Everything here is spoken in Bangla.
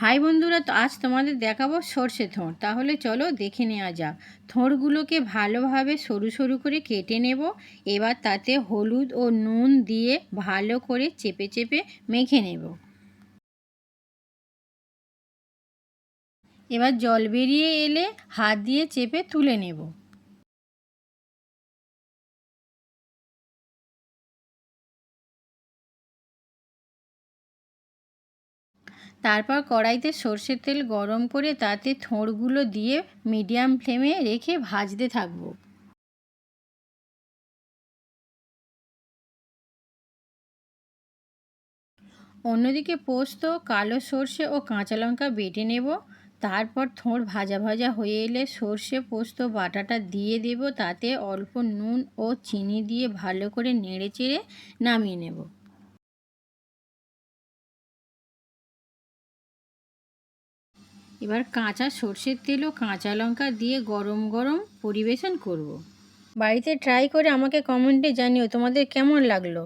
হাই বন্ধুরা আজ তোমাদের দেখাবো সর্ষে থোঁড় তাহলে চলো দেখে নেওয়া যাক। থোঁড়গুলোকে ভালোভাবে সরু সরু করে কেটে নেব। এবার তাতে হলুদ ও নুন দিয়ে ভালো করে চেপে চেপে মেখে নেব। এবার জল বেরিয়ে এলে হাত দিয়ে চেপে তুলে নেব। তারপর কড়াইতে সর্ষের তেল গরম করে তাতে থোঁড়গুলো দিয়ে মিডিয়াম ফ্লেমে রেখে ভাজতে থাকব। অন্যদিকে পোস্ত, কালো সর্ষে ও কাঁচা লঙ্কা বেটে নেব। তারপর থোঁড় ভাজা ভাজা হয়ে এলে সর্ষে, পোস্ত, বাটাটা দিয়ে দেব। তাতে অল্প নুন ও চিনি দিয়ে ভালো করে নেড়ে চেড়ে নামিয়ে নেব। এবার কাঁচা সর্ষের তেল ও কাঁচা লঙ্কা দিয়ে গরম গরম পরিবেশন করব। বাড়িতে ট্রাই করে আমাকে কমেন্টে জানিও তোমাদের কেমন লাগল